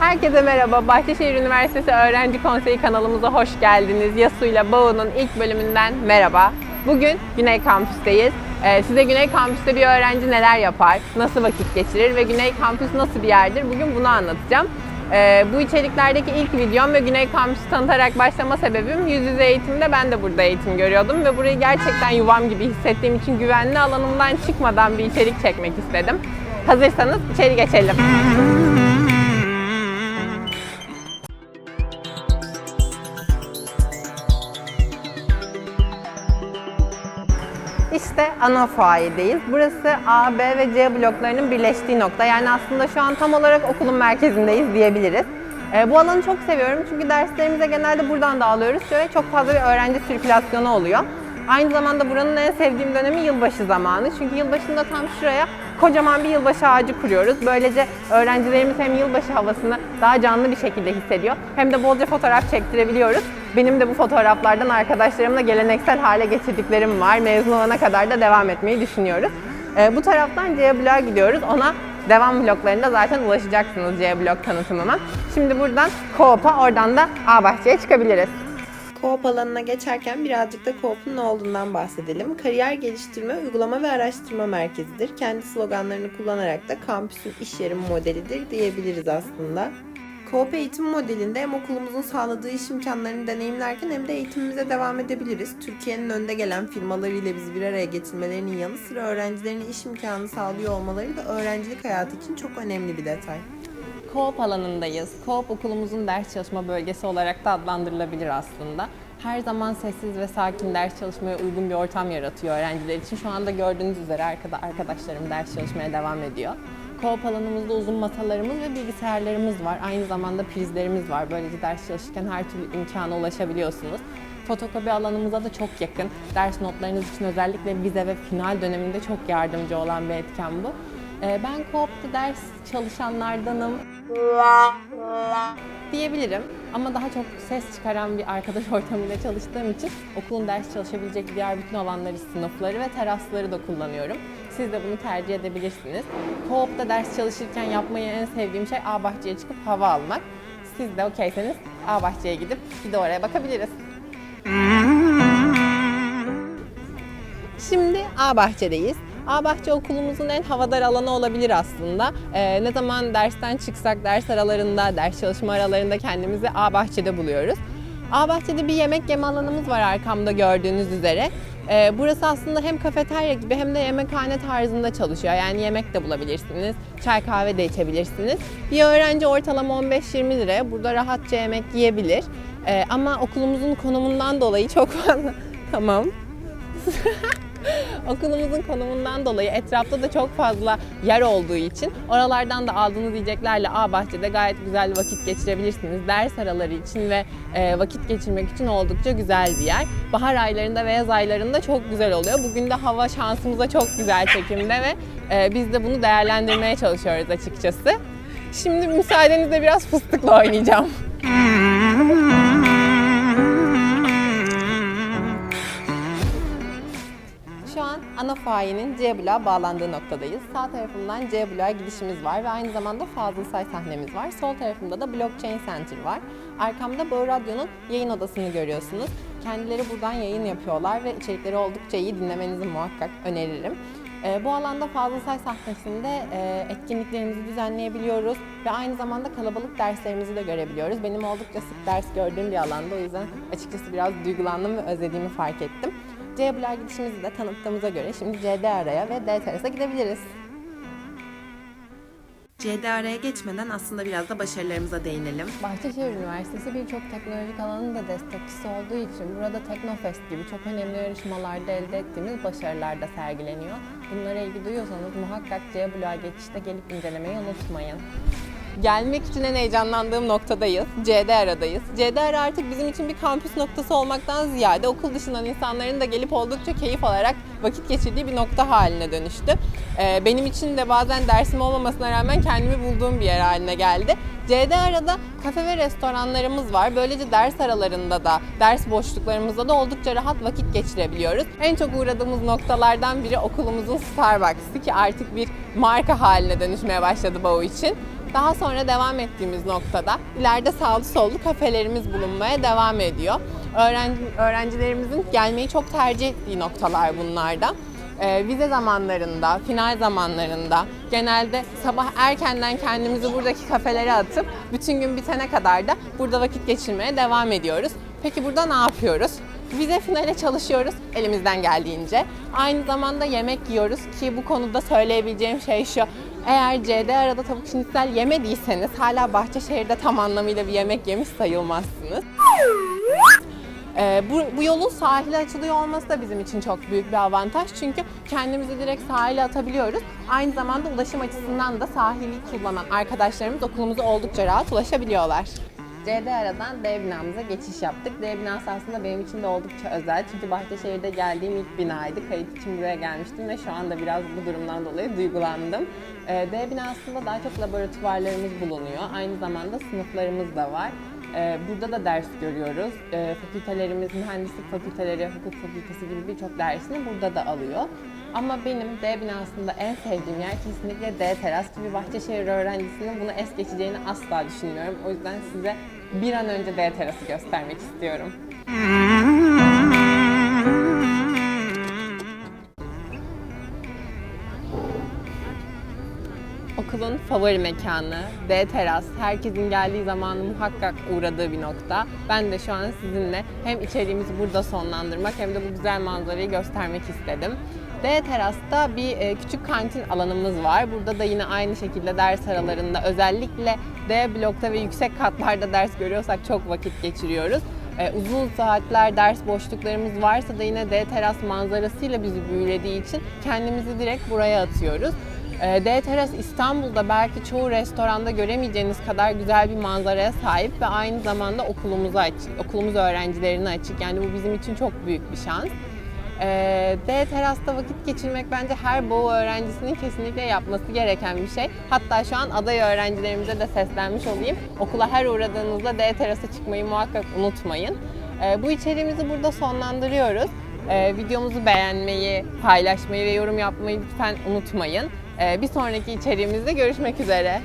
Herkese merhaba. Bahçeşehir Üniversitesi Öğrenci Konseyi kanalımıza hoş geldiniz. Yasu ile Bağı'nın ilk bölümünden merhaba. Bugün Güney Kampüs'teyiz. Ee, size Güney Kampüs'te bir öğrenci neler yapar, nasıl vakit geçirir ve Güney Kampüs nasıl bir yerdir? Bugün bunu anlatacağım. Ee, bu içeriklerdeki ilk videom ve Güney Kampüs'ü tanıtarak başlama sebebim yüz yüze eğitimde ben de burada eğitim görüyordum ve burayı gerçekten yuvam gibi hissettiğim için güvenli alanımdan çıkmadan bir içerik çekmek istedim. Hazırsanız içeri geçelim. İşte ana fuayedeyiz. Burası A, B ve C bloklarının birleştiği nokta. Yani aslında şu an tam olarak okulun merkezindeyiz diyebiliriz. Ee, bu alanı çok seviyorum çünkü derslerimize genelde buradan dağılıyoruz ve çok fazla bir öğrenci sirkülasyonu oluyor. Aynı zamanda buranın en sevdiğim dönemi yılbaşı zamanı. Çünkü yılbaşında tam şuraya kocaman bir yılbaşı ağacı kuruyoruz. Böylece öğrencilerimiz hem yılbaşı havasını daha canlı bir şekilde hissediyor hem de bolca fotoğraf çektirebiliyoruz. Benim de bu fotoğraflardan arkadaşlarımla geleneksel hale getirdiklerim var. Mezun olana kadar da devam etmeyi düşünüyoruz. Ee, bu taraftan C bloğa gidiyoruz. Ona devam bloklarında zaten ulaşacaksınız C blok tanıtımıma. Şimdi buradan Coop'a oradan da A bahçeye çıkabiliriz. Coop alanına geçerken birazcık da Coop'un ne olduğundan bahsedelim. Kariyer geliştirme, uygulama ve araştırma merkezidir. Kendi sloganlarını kullanarak da kampüsün iş yeri modelidir diyebiliriz aslında. Coop eğitim modelinde hem okulumuzun sağladığı iş imkanlarını deneyimlerken hem de eğitimimize devam edebiliriz. Türkiye'nin önde gelen firmalarıyla bizi bir araya getirmelerinin yanı sıra öğrencilerine iş imkanı sağlıyor olmaları da öğrencilik hayatı için çok önemli bir detay. Coop alanındayız. Coop okulumuzun ders çalışma bölgesi olarak da adlandırılabilir aslında. Her zaman sessiz ve sakin ders çalışmaya uygun bir ortam yaratıyor öğrenciler için. Şu anda gördüğünüz üzere arkada arkadaşlarım ders çalışmaya devam ediyor. Coop alanımızda uzun masalarımız ve bilgisayarlarımız var. Aynı zamanda prizlerimiz var. Böylece ders çalışırken her türlü imkana ulaşabiliyorsunuz. Fotokopi alanımıza da çok yakın. Ders notlarınız için özellikle vize ve final döneminde çok yardımcı olan bir etken bu. Ee, Ben Coop'ta ders çalışanlardanım diyebilirim. Ama daha çok ses çıkaran bir arkadaş ortamıyla çalıştığım için okulun ders çalışabilecek diğer bütün alanları, sınıfları ve terasları da kullanıyorum. Siz de bunu tercih edebilirsiniz. Coop'ta ders çalışırken yapmayı en sevdiğim şey A bahçeye çıkıp hava almak. Siz de okeyseniz A bahçeye gidip bir de oraya bakabiliriz. Şimdi A bahçedeyiz. A bahçe okulumuzun en havadar alanı olabilir aslında. Ee, ne zaman dersten çıksak ders aralarında, ders çalışma aralarında kendimizi A bahçede buluyoruz. A bahçede bir yemek yeme alanımız var arkamda gördüğünüz üzere. Ee, burası aslında hem kafeterya gibi hem de yemekhane tarzında çalışıyor. Yani yemek de bulabilirsiniz, çay kahve de içebilirsiniz. Bir öğrenci ortalama 15-20 liraya burada rahatça yemek yiyebilir. Ee, ama okulumuzun konumundan dolayı çok fazla... tamam. Okulumuzun konumundan dolayı etrafta da çok fazla yer olduğu için oralardan da aldığınız yiyeceklerle A bahçede gayet güzel vakit geçirebilirsiniz. Ders araları için ve e, vakit geçirmek için oldukça güzel bir yer. Bahar aylarında ve yaz aylarında çok güzel oluyor. Bugün de hava şansımıza çok güzel çekimde ve e, biz de bunu değerlendirmeye çalışıyoruz açıkçası. Şimdi müsaadenizle biraz fıstıkla oynayacağım. Ana fayenin C bloğa bağlandığı noktadayız. Sağ tarafından C bloğa gidişimiz var ve aynı zamanda Fazıl Say sahnemiz var. Sol tarafımda da Blockchain Center var. Arkamda Bağ Radyo'nun yayın odasını görüyorsunuz. Kendileri buradan yayın yapıyorlar ve içerikleri oldukça iyi dinlemenizi muhakkak öneririm. Ee, bu alanda Fazıl Say sahnesinde e, etkinliklerimizi düzenleyebiliyoruz ve aynı zamanda kalabalık derslerimizi de görebiliyoruz. Benim oldukça sık ders gördüğüm bir alanda o yüzden açıkçası biraz duygulandım ve özlediğimi fark ettim. C bloğa gidişimizi de tanıttığımıza göre şimdi CD araya ve D terasa gidebiliriz. CDR'ye geçmeden aslında biraz da başarılarımıza değinelim. Bahçeşehir Üniversitesi birçok teknolojik alanın da destekçisi olduğu için burada Teknofest gibi çok önemli yarışmalarda elde ettiğimiz başarılar da sergileniyor. Bunlara ilgi duyuyorsanız muhakkak C bloğa geçişte gelip incelemeyi unutmayın. Gelmek için en heyecanlandığım noktadayız. CDR'dayız. CDR artık bizim için bir kampüs noktası olmaktan ziyade okul dışından insanların da gelip oldukça keyif alarak vakit geçirdiği bir nokta haline dönüştü. Ee, benim için de bazen dersim olmamasına rağmen kendimi bulduğum bir yer haline geldi. CDR'da kafe ve restoranlarımız var. Böylece ders aralarında da, ders boşluklarımızda da oldukça rahat vakit geçirebiliyoruz. En çok uğradığımız noktalardan biri okulumuzun Starbucks'ı ki artık bir marka haline dönüşmeye başladı Bağ için. Daha sonra devam ettiğimiz noktada ileride sağlı sollu kafelerimiz bulunmaya devam ediyor. Öğrenci, öğrencilerimizin gelmeyi çok tercih ettiği noktalar bunlarda. Ee, vize zamanlarında, final zamanlarında genelde sabah erkenden kendimizi buradaki kafelere atıp bütün gün bitene kadar da burada vakit geçirmeye devam ediyoruz. Peki burada ne yapıyoruz? Vize finale çalışıyoruz elimizden geldiğince. Aynı zamanda yemek yiyoruz ki bu konuda söyleyebileceğim şey şu. Eğer CD arada tavuk şinitsel yemediyseniz hala Bahçeşehir'de tam anlamıyla bir yemek yemiş sayılmazsınız. Ee, bu, bu yolun sahile açılıyor olması da bizim için çok büyük bir avantaj. Çünkü kendimizi direkt sahile atabiliyoruz. Aynı zamanda ulaşım açısından da sahili kullanan arkadaşlarımız okulumuza oldukça rahat ulaşabiliyorlar. CD aradan D binamıza geçiş yaptık. D binası aslında benim için de oldukça özel. Çünkü Bahçeşehir'de geldiğim ilk binaydı. Kayıt için buraya gelmiştim ve şu anda biraz bu durumdan dolayı duygulandım. Ee, D binasında daha çok laboratuvarlarımız bulunuyor. Aynı zamanda sınıflarımız da var. Ee, Burada da ders görüyoruz. Ee, Fakültelerimiz, mühendislik fakülteleri, hukuk fakültesi gibi birçok dersini burada da alıyor. Ama benim D binasında en sevdiğim yer kesinlikle D teras gibi Bahçeşehir öğrencisinin bunu es geçeceğini asla düşünmüyorum. O yüzden size bir an önce D terası göstermek istiyorum. Favori mekanı, D teras, herkesin geldiği zaman muhakkak uğradığı bir nokta. Ben de şu an sizinle hem içeriğimizi burada sonlandırmak hem de bu güzel manzarayı göstermek istedim. D terasta bir e, küçük kantin alanımız var. Burada da yine aynı şekilde ders aralarında özellikle D blokta ve yüksek katlarda ders görüyorsak çok vakit geçiriyoruz. E, uzun saatler ders boşluklarımız varsa da yine D teras manzarasıyla bizi büyülediği için kendimizi direkt buraya atıyoruz. E, D Teras İstanbul'da belki çoğu restoranda göremeyeceğiniz kadar güzel bir manzaraya sahip ve aynı zamanda okulumuza açık, okulumuz öğrencilerine açık. Yani bu bizim için çok büyük bir şans. E, D terasta vakit geçirmek bence her Boğu öğrencisinin kesinlikle yapması gereken bir şey. Hatta şu an aday öğrencilerimize de seslenmiş olayım. Okula her uğradığınızda D terasa çıkmayı muhakkak unutmayın. E, bu içeriğimizi burada sonlandırıyoruz. Videomuzu beğenmeyi, paylaşmayı ve yorum yapmayı lütfen unutmayın. E, bir sonraki içeriğimizde görüşmek üzere.